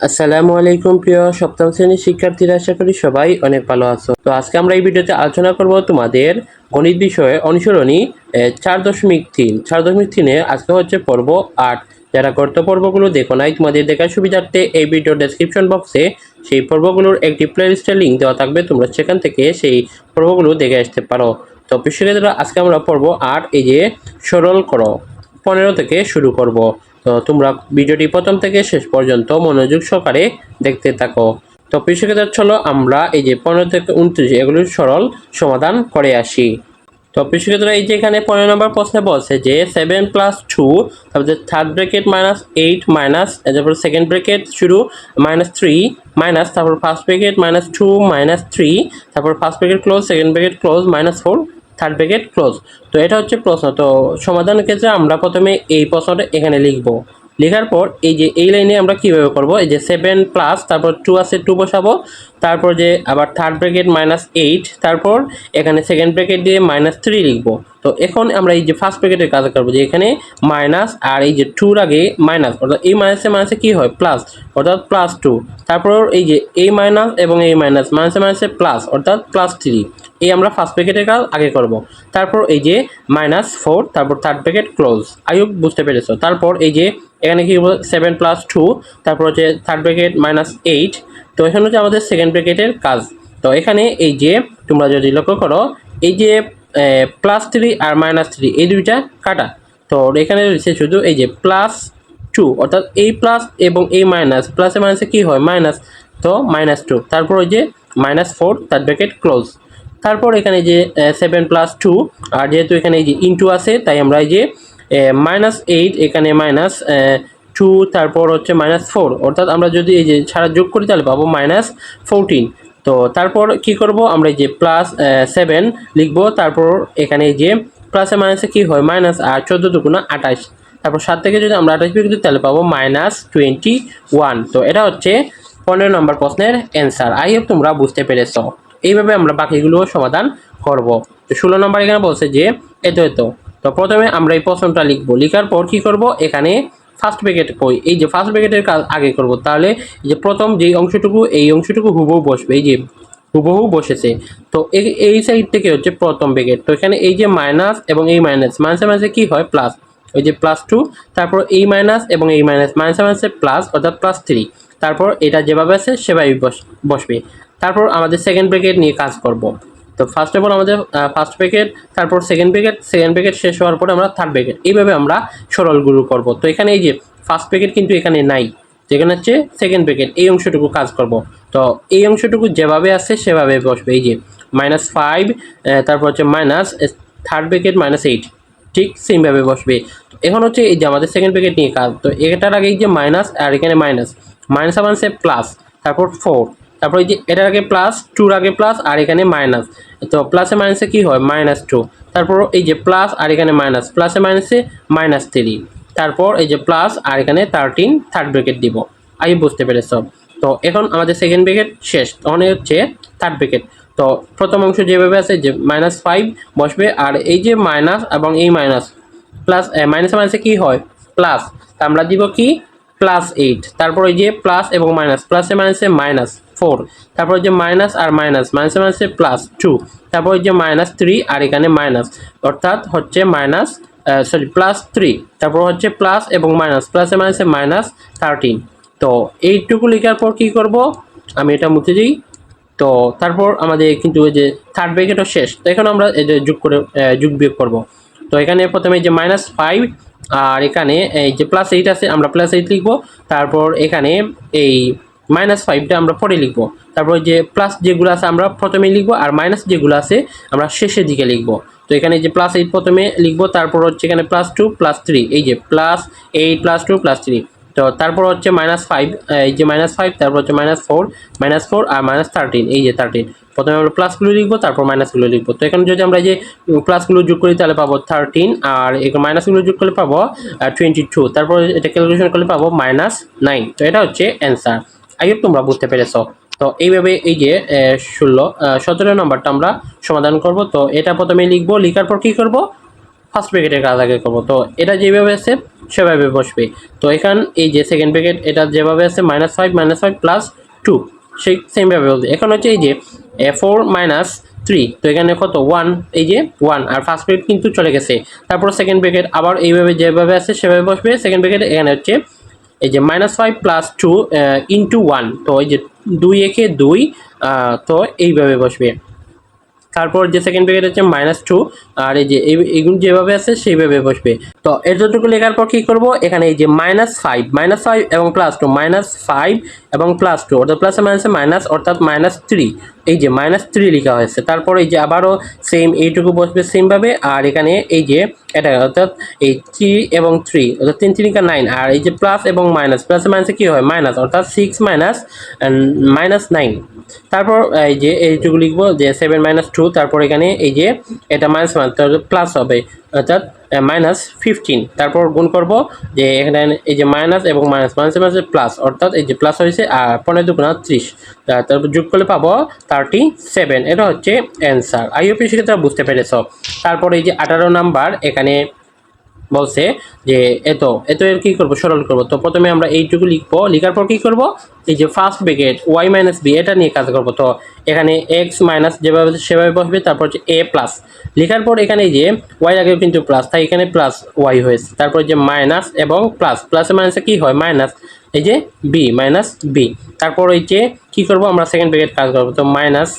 আসসালামু আলাইকুম প্রিয় সপ্তম শ্রেণির শিক্ষার্থীরা, আশা করি সবাই অনেক ভালো আছো। তো আজকে আমরা এই ভিডিওতে আলোচনা করব তোমাদের গণিত বিষয়ে অনুসরণী চার দশমিক তিন। চার দশমিক তিনে আজকে হচ্ছে পর্ব আট। যারা গর্ত পর্বগুলো দেখো নাই, তোমাদের দেখার সুবিধার্থে এই ভিডিও ডেসক্রিপশন বক্সে সেই পর্বগুলোর একটি প্লেলিস্টের লিঙ্ক দেওয়া থাকবে, তোমরা সেখান থেকে সেই পর্বগুলো দেখে আসতে পারো। তো শিক্ষার্থীরা, আজকে আমরা পর্ব আট এই যে সরল করো। পনেরো থেকে শুরু করব। তো তোমরা ভিডিওটি প্রথম থেকে শেষ পর্যন্ত মনোযোগ সহকারে দেখতে থাকো। তো কৃষকের চলো আমরা এই যে পনেরো থেকে উনত্রিশ এগুলোর সরল সমাধান করে আসি। তো কৃষকেরা এই যে এখানে পনেরো নম্বর প্রশ্নে বলছে যে সেভেন প্লাস টু তারপরে third bracket minus eight minus তারপর সেকেন্ড ব্রেকেট শুরু মাইনাস থ্রি মাইনাস তারপর first bracket minus two minus three তারপর first bracket close second bracket close minus four third bracket close তো এটা হচ্ছে প্রশ্ন। তো সমাধানের ক্ষেত্রে আমরা প্রথমে এই প্রশ্নটা এখানে লিখব। লেখার পর এই যে এই লাইনে আমরা কীভাবে করব? এই যে সেভেন প্লাস তারপর টু আছে টু বসাবো। তারপর যে আবার থার্ড ব্রেকেট মাইনাস এইট তারপর এখানে সেকেন্ড ব্রেকেট দিয়ে মাইনাস থ্রি লিখব। তো এখন আমরা এই যে ফার্স্ট ব্রেকেটের কাজ করব যে এখানে মাইনাস আর এই যে টুর আগে মাইনাস অর্থাৎ এই মাইনাসে মাইনাসে কী হয়? প্লাস অর্থাৎ প্লাস টু তারপর এই যে এই মাইনাস এবং এই মাইনাস মাইনাসে মাইনাসে প্লাস অর্থাৎ প্লাস থ্রি এই আমরা ফার্স্ট ব্রেকেটের কাজ আগে করব। তারপর এই যে মাইনাস ফোর তারপর থার্ড ব্রেকেট ক্লোজ আইও বুঝতে পেরেছ। তারপর এই যে এখানে কি সেভেন প্লাস টু তারপর হচ্ছে থার্ড ব্রেকেট মাইনাস এইট তো এখানে হচ্ছে আমাদের সেকেন্ড ব্রেকেটের কাজ। তো এখানে এই যে তোমরা যদি লক্ষ্য করো, এই যে প্লাস থ্রি আর মাইনাস থ্রি এই দুইটা কাটা। তো এখানে রয়েছে শুধু এই যে প্লাস টু অর্থাৎ এই প্লাস এবং এই মাইনাস প্লাসে মাইনাসে কী হয়? মাইনাস তো মাইনাস টু তারপর ওই যে minus four third bracket close তারপর এখানে যে সেভেন প্লাস টু আর যেহেতু এখানে এই যে ইনটু আছে, তাই আমরা এই যে মাইনাস এইট এখানে মাইনাস টু তারপর হচ্ছে মাইনাস ফোর অর্থাৎ আমরা যদি এই যে ছাড়া যোগ করি, তাহলে পাবো মাইনাস ফোরটিন তো তারপর কি করব? আমরা যে প্লাস সেভেন লিখব। তারপর এখানে যে প্লাসে মাইনাসে কী হয়? মাইনাস আর চোদ্দ দুগুণা আঠাশ। তারপর সাত থেকে যদি আমরা আঠাশ বিয়োগ তাহলে পাবো মাইনাস টোয়েন্টি ওয়ান তো এটা হচ্ছে পনেরো নম্বর প্রশ্নের অ্যান্সার আই হোপ তোমরা বুঝতে পেরেছ। এইভাবে আমরা বাকিগুলো সমাধান করব। তো ষোলো নম্বর এখানে বলছে যে, এতো এতো। তো প্রথমে আমরা এই প্রশ্নটা লিখব। লিখার পর কি করব? এখানে ফার্স্ট ব্রেকেট কই? এই যে ফার্স্ট ব্রেকেটের কাজ আগে করব। তাহলে যে প্রথম যেই অংশটুকু, এই অংশটুকু হুবহু বসবে। এই যে হুবহু বসেছে। তো এই- সাইড থেকে হচ্ছে প্রথম ব্রেকেট তো এখানে এই যে মাইনাস এবং এই মাইনাস মাইনাসে মাইনাসে কি হয়? প্লাস ওই যে প্লাস টু তারপর এই মাইনাস এবং এই মাইনাস মাইনাসে মাইনাসে প্লাস অর্থাৎ প্লাস থ্রি তারপর এটা যেভাবে আছে, সেভাবেই বস- বসবে। তারপর আমাদের সেকেন্ড ব্রেকেট নিয়ে কাজ করব। তো ফার্স্ট অফ অল আমাদের ফার্স্ট প্যাকেট তারপর সেকেন্ড প্যাকেট সেকেন্ড প্যাকেট শেষ হওয়ার পরে আমরা থার্ড প্যাকেট এইভাবে আমরা সরল সরলগুলো করব। তো এখানে এই যে ফার্স্ট প্যাকেট কিন্তু এখানে নাই, যেখানে হচ্ছে সেকেন্ড প্যাকেট এই অংশটুকু কাজ করব। তো এই অংশটুকু যেভাবে আছে সেভাবে বসবে। এই যে মাইনাস ফাইভ তারপর হচ্ছে minus third packet minus eight ঠিক সেমভাবে বসবে। তো এখন হচ্ছে এই যে আমাদের সেকেন্ড প্যাকেট নিয়ে কাজ। তো এটার আগে এই যে মাইনাস আর এখানে মাইনাস মাইনাস মাইনাসে প্লাস তারপর ফোর তারপর এই যে এটার আগে প্লাস টুর আগে প্লাস আর এখানে মাইনাস তো প্লাসে মাইনাসে কি হয়? মাইনাস টু তারপর এই যে প্লাস আর এখানে মাইনাস প্লাসে মাইনাসে মাইনাস থ্রি তারপর এই যে প্লাস আর এখানে থার্টিন থার্ড ব্রেকেট দিব। আমি বুঝতে পেরেছ? তো এখন আমাদের সেকেন্ড ব্রেকেট শেষ। তখন হচ্ছে থার্ড ব্রেকেট তো প্রথম অংশ যেভাবে আছে, যে মাইনাস ফাইভ বসবে, আর এই যে মাইনাস এবং এই মাইনাস প্লাস মাইনাসে মাইনাসে কী হয়? প্লাস তা আমরা দিব কি? প্লাস এইট তারপর ওই যে প্লাস এবং মাইনাস প্লাসে মাইনাসে মাইনাস ফোর তারপর যে মাইনাস আর মাইনাস মাইনাসে মাইনাসে প্লাস টু তারপর যে মাইনাস থ্রি আর এখানে মাইনাস অর্থাৎ হচ্ছে মাইনাস সরি প্লাস থ্রি তারপর হচ্ছে প্লাস এবং মাইনাস প্লাসে মাইনাসে মাইনাস থার্টিন তো এইটুকু লেখার পর কী করব? আমি এটা মুছে দিই। তো তারপর আমাদের কিন্তু ওই যে থার্ড ব্রেকেটও শেষ। তো এখন আমরা এই যে যোগ করে যোগ বিয়োগ করব। তো এখানে প্রথমে যে মাইনাস ফাইভ আর এখানে এই যে প্লাস এইট আছে, আমরা প্লাস এইট লিখব। তারপর এখানে এই মাইনাস ফাইভটা আমরা পরে লিখব। তারপর যে প্লাস যেগুলো আছে আমরা প্রথমে লিখব আর মাইনাস যেগুলো আছে আমরা শেষের দিকে লিখব। তো এখানে যে প্লাস এইট প্রথমে লিখব, তারপর হচ্ছে এখানে প্লাস টু প্লাস থ্রি এই যে plus eight plus two plus three তো তারপর হচ্ছে মাইনাস ফাইভ এই যে মাইনাস ফাইভ তারপর হচ্ছে মাইনাস ফোর মাইনাস ফোর আর মাইনাস থার্টিন এই যে থার্টিন প্রথমে আমরা প্লাসগুলো লিখব, তারপর মাইনাসগুলো লিখব। তো এখানে যদি আমরা যে প্লাসগুলো যোগ করি, তাহলে পাবো থার্টিন আর এখানে মাইনাসগুলো যোগ করলে পাবো টোয়েন্টি টু তারপর এটা ক্যালকুলেশন করলে পাবো মাইনাস নাইন তো এটা হচ্ছে অ্যান্সার আই হোপ তোমরা বুঝতে পেরেছ। তো এইভাবে এই যে ষোলো সতেরো নম্বরটা আমরা সমাধান করব। তো এটা প্রথমে লিখব, লিখার পর কী করব? ফার্স্ট ব্র্যাকেটের কাজ আগে করব। তো এটা যেভাবে আছে, সেভাবে বসবে। তো এখান, এই যে সেকেন্ড ব্র্যাকেট এটা যেভাবে আছে minus five minus five plus two সেই সেমভাবে বলছে এখন হচ্ছে এই যে ফোর মাইনাস থ্রি তো এখানে কত? ওয়ান এই যে ওয়ান আর ফার্স্ট ব্রেকেট কিন্তু চলে গেছে। তারপর সেকেন্ড ব্রেকেট আবার এইভাবে যেভাবে আছে, সেভাবে বসবে। সেকেন্ড ব্রেকেট এখানে হচ্ছে এই যে minus five plus two into one তো এই যে দুই একে দুই তো এইভাবে বসবে। তারপর যে সেকেন্ড ব্র্যাকেট হচ্ছে মাইনাস টু আর এই যে এইগুলো যেভাবে আছে সেইভাবে বসবে। তো এর যতটুকু লেখার পর কী করব? এখানে এই যে মাইনাস ফাইভ মাইনাস ফাইভ এবং প্লাস টু মাইনাস ফাইভ এবং প্লাস টু অর্থাৎ প্লাসে মাইনাসে মাইনাস অর্থাৎ মাইনাস থ্রি এই যে মাইনাস থ্রি লেখা হয়েছে। তারপর এই যে আবারও সেম এইটুকু বসবে সেমভাবে আর এখানে এই যে এটা, অর্থাৎ এই থ্রি এবং থ্রি অর্থাৎ তিন তিনকা নাইন আর এই যে প্লাস এবং মাইনাস প্লাসে মাইনাসে কী হয়? মাইনাস অর্থাৎ সিক্স মাইনাস মাইনাস নাইন তারপর এই যে এইটুকু লিখব যে সেভেন মাইনাস টু তারপর এখানে এই যে এটা মাইনাস তাহলে প্লাস হবে, অর্থাৎ মাইনাস ফিফটিন তারপর গুণ করব যে এখানে এই যে মাইনাস এবং মাইনাস মাইনাসে মাইনাসে প্লাস অর্থাৎ এই যে প্লাস হয়েছে, আর পনেরো দুগুণা ত্রিশ। তারপর যোগ করলে পাবো থার্টি সেভেন এটা হচ্ছে অ্যান্সার আইওপি সেক্ষেত্রে বুঝতে পেরেছ। তারপর এই যে আঠারো নাম্বার এখানে বলছে যে, এত এত এর কী করব? সরল করব? তো প্রথমে আমরা এইটুকু লিখব। লিখার পর কী করব? এই যে first bracket Y minus B এটা নিয়ে কাজ করব। তো এখানে এক্স মাইনাস যেভাবে, সেভাবে বসবে, তারপর হচ্ছে এ প্লাস লেখার পর এখানে যে ওয়াই আগে কিন্তু প্লাস তাই এখানে প্লাস ওয়াই হয়েছে। তারপর যে মাইনাস এবং প্লাস প্লাসে মাইনাসে কী হয়? মাইনাস এই যে বি মাইনাস বি তারপর যে কী করব? আমরা সেকেন্ড ব্রেকেট কাজ করব। তো মাইনাস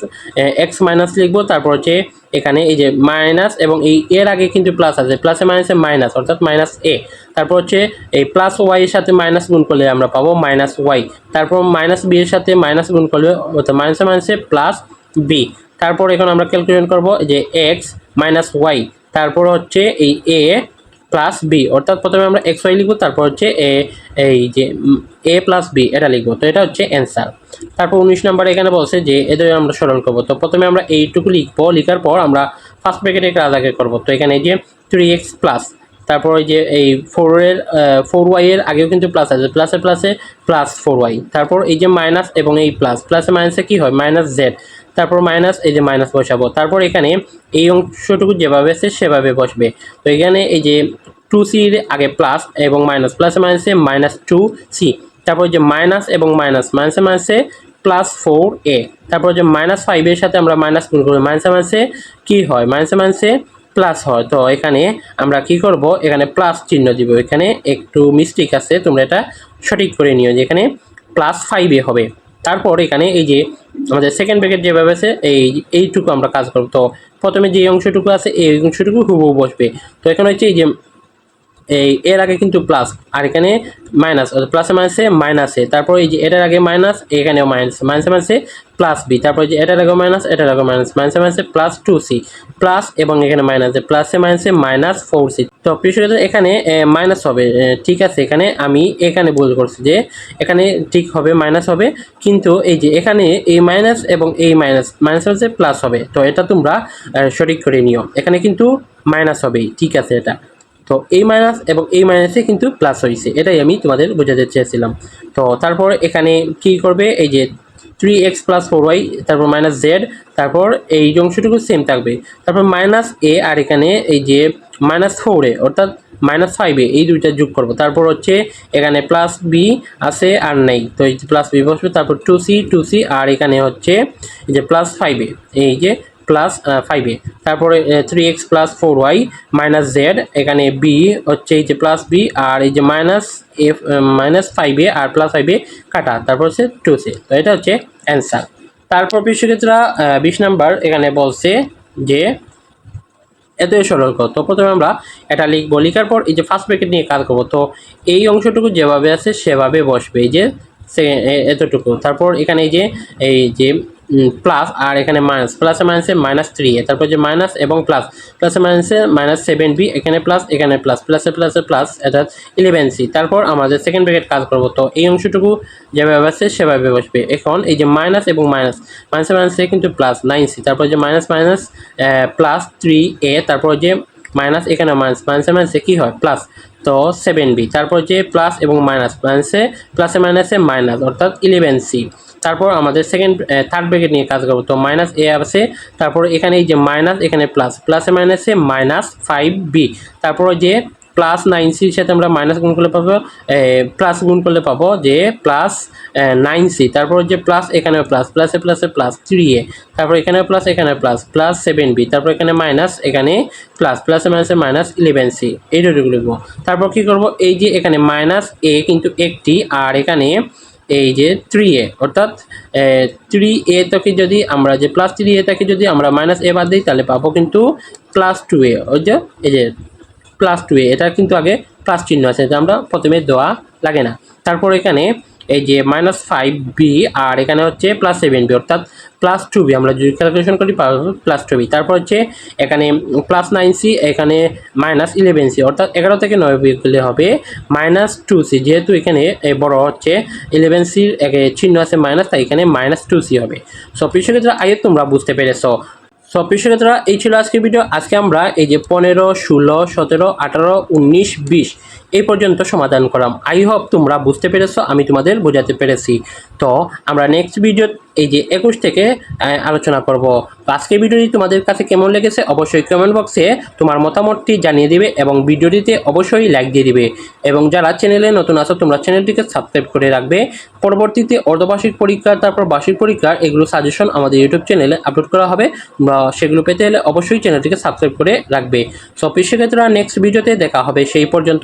এক্স মাইনাস লিখব। তারপর হচ্ছে এখানে এই যে মাইনাস এবং এই এর আগে কিন্তু প্লাস আছে। প্লাসে মাইনাসে মাইনাস অর্থাৎ মাইনাস এ তারপর হচ্ছে এই প্লাস ওয়াই এর সাথে মাইনাস গুণ করলে আমরা পাবো মাইনাস ওয়াই তারপর মাইনাস বি এর সাথে মাইনাস গুণ করলে, অর্থাৎ মাইনাসে মাইনাসে প্লাস বি তারপর এখন আমরা ক্যালকুলেশন করব যে এক্স মাইনাস ওয়াই তারপর হচ্ছে এই এ প্লাস বি অর্থাৎ প্রথমে আমরা এক্স ওয়াই লিখব, তারপর হচ্ছে এ এই যে এ প্লাস বি এটা লিখব। তো এটা হচ্ছে অ্যান্সার তারপর উনিশ নম্বরে এখানে বলছে যে এদের আমরা সরল করব। তো প্রথমে আমরা এইটুকু লিখব, লিখার পর আমরা ফার্স্ট ব্র্যাকেটে কাজ আগে করব। তো এখানে যে থ্রি এক্স প্লাস তারপর ওই যে এই ফোরের ফোর ওয়াইয়ের আগেও কিন্তু প্লাস আছে প্লাসে প্লাসে প্লাস ফোর ওয়াই তারপর এই যে মাইনাস এবং এই প্লাস প্লাসে মাইনাসে কী হয়? মাইনাস জেড তারপর মাইনাস এই যে মাইনাস বসাবো। তারপর এখানে এই অংশটুকু যেভাবে আছে, সেভাবে বসবে। তো এখানে এই যে টু সির আগে প্লাস এবং মাইনাস প্লাসে মাইনাসে মাইনাস টু সি তারপর যে মাইনাস এবং মাইনাস মাইনাসে মাইনাসে প্লাস ফোর এ তারপর যে মাইনাস ফাইভের সাথে আমরা মাইনাস গুণ করি মাইনাসে মাইনাসে কী হয়? মাইনাসে মাইনাসে প্লাস হয়। তো এখানে আমরা কি করব? এখানে প্লাস চিহ্ন দিব। এখানে একটু মিস্টেক আছে, তোমরা এটা সঠিক করে নিও যে এখানে প্লাস ফাইভে হবে। তারপর এখানে এই যে আমাদের সেকেন্ড ব্রেকেট যেভাবে আছে, এই, এইটুকু আমরা কাজ করব। তো প্রথমে যে অংশটুকু আছে, এই অংশটুকু হুবহু বসবে। তো এখানে হচ্ছে এই যে এই, এর আগে কিন্তু প্লাস আর এখানে মাইনাস প্লাসে মাইনাসে মাইনাসে তারপর এই যে এটার আগে মাইনাস এখানেও মাইনাস মাইনাসে মাইনাসে প্লাস বি তারপর যে এটার আগে মাইনাস এটার আগে মাইনাস মাইনাসে মাইনাসে প্লাস টু সি প্লাস এবং এখানে মাইনাস প্লাসে মাইনাসে মাইনাস ফোর সি তো প্রিয় এখানে মাইনাস হবে। ঠিক আছে, এখানে আমি এখানে ভুল করছি যে এখানে ঠিক হবে মাইনাস হবে, কিন্তু এই যে এখানে এই মাইনাস এবং এই মাইনাস মাইনাস হচ্ছে প্লাস হবে। তো এটা তোমরা সঠিক করে নিও। এখানে কিন্তু মাইনাস হবেই, ঠিক আছে এটা। তো এই মাইনাস এবং এই মাইনাসে কিন্তু প্লাস হয়েছে। এটাই আমি তোমাদের বোঝাতে চেয়েছিলাম। তো তারপর এখানে কি করবে? এই যে three X plus four Y তারপর মাইনাস জেড তারপর এই অংশটুকু সেম থাকবে। তারপর মাইনাস এ আর এখানে এই যে মাইনাস ফোর অর্থাৎ মাইনাস ফাইভে এই দুইটা যোগ করব। তারপর হচ্ছে এখানে প্লাস বি আছে আর নেই। তো এই যে প্লাস বি বসবে, তারপর টু সি টু সি আর এখানে হচ্ছে এই যে প্লাস ফাইভে এই যে প্লাস ফাইভে তারপরে three X plus four Y minus Z এখানে বি হচ্ছে এই যে প্লাস বি আর এই যে মাইনাস এফ মাইনাস ফাইভে আর প্লাস ফাইভে কাটা। তারপর হচ্ছে টু সি তো এটা হচ্ছে অ্যান্সার তারপর বিশ্বক্ষেত্রা বিশ নাম্বার, এখানে বলছে যে এতই সরল কর তো প্রথমে আমরা এটা লিখব। লিখার পর এই যে ফার্স্ট ব্র্যাকেট নিয়ে কাজ করব। তো এই অংশটুকু যেভাবে আছে সেভাবে বসবে। এই যে এতটুকু। তারপর এখানে এই যে এই যে প্লাস আর এখানে মাইনাস প্লাসে মাইনাসে মাইনাস থ্রি এ তারপর যে মাইনাস এবং প্লাস প্লাসে মাইনাসে মাইনাস সেভেন বি এখানে প্লাস এখানে প্লাস প্লাসে প্লাসে প্লাস অর্থাৎ ইলেভেন সি তারপর আমাদের সেকেন্ড ব্র্যাকেট কাজ করব। তো এই অংশটুকু যেভাবে আছে সেভাবে বসবে। এখন এই যে মাইনাস এবং মাইনাস মাইনাসে মাইনাসে কিন্তু প্লাস নাইন সি তারপর যে minus minus plus three A তারপর যে মাইনাস এখানে মাইনাস মাইনাসে মাইনাসে কী হয়? প্লাস তো সেভেন বি তারপর যে প্লাস এবং মাইনাস মাইনাসে প্লাসে মাইনাসে মাইনাস অর্থাৎ ইলেভেন সি তারপর আমাদের সেকেন্ড থার্ড ব্র্যাকেট নিয়ে কাজ করব। তো মাইনাস এ আছে, তারপর এখানে এই যে মাইনাস এখানে প্লাস প্লাসে মাইনাসে মাইনাস ফাইভ বি তারপর যে প্লাস নাইন সির সাথে আমরা মাইনাস গুণ করলে পাবো প্লাস গুণ করলে পাবো যে প্লাস নাইন সি তারপর যে প্লাস এখানেও প্লাস প্লাসে প্লাসে প্লাস থ্রি এ তারপর এখানে প্লাস এখানে প্লাস প্লাস সেভেন বি তারপর এখানে মাইনাস এখানে প্লাস প্লাসে মাইনাসে মাইনাস ইলেভেন সি এইটুকু লিখব। তারপর কী করব? এই যে এখানে মাইনাস এ কিন্তু একটি, আর এখানে এই যে থ্রি এ অর্থাৎ থ্রি এ থেকে যদি আমরা যে প্লাস থ্রি এ থেকে যদি আমরা মাইনাস এ বাদ দিই, তাহলে পাবো কিন্তু প্লাস টু এ ওই যে, এই যে প্লাস টু এ এটা কিন্তু আগে প্লাস চিহ্ন আছে, এটা আমরা প্রথমে দেওয়া লাগে না। তারপর এখানে এই যে মাইনাস ফাইভ বি আর এখানে হচ্ছে প্লাস সেভেন বি অর্থাৎ প্লাস টু বি আমরা যদি ক্যালকুলেশন করি প্লাস টু বি তারপর হচ্ছে এখানে প্লাস নাইন সি এখানে মাইনাস ইলেভেন সি অর্থাৎ এগারো থেকে নয় বি করলে হবে মাইনাস টু সি যেহেতু এখানে বড় হচ্ছে ইলেভেন সির চিহ্ন আছে মাইনাস তাই এখানে মাইনাস টু সি হবে। সো ক্ষেত্রে আগে তোমরা বুঝতে পেরেছ। সব কৃষকরা এই ছিল আজকের ভিডিও আজকে আমরা এই যে পনেরো, ষোলো, সতেরো, আঠারো, উনিশ, বিশ এই পর্যন্ত সমাধান করাম। আই হোপ তোমরা বুঝতে পেরেছ, আমি তোমাদের বোঝাতে পেরেছি। তো আমরা নেক্সট ভিডিও এই যে একুশ থেকে আলোচনা করব। তো আজকের ভিডিওটি তোমাদের কাছে কেমন লেগেছে, অবশ্যই কমেন্ট বক্সে তোমার মতামতটি জানিয়ে দিবে এবং ভিডিওটিতে অবশ্যই লাইক দিয়ে দিবে। এবং যারা চ্যানেলে নতুন আছো, তোমরা চ্যানেলটিকে সাবস্ক্রাইব করে রাখবে। পরবর্তীতে অর্ধবার্ষিক পরীক্ষা, তারপর বার্ষিক পরীক্ষার এগুলো সাজেশন আমাদের ইউটিউব চ্যানেলে আপলোড করা হবে। সেগুলো পেতে হলে অবশ্যই চ্যানেলটিকে সাবস্ক্রাইব করে রাখবে। সো সেক্ষেত্রে নেক্সট ভিডিওতে দেখা হবে। সেই পর্যন্ত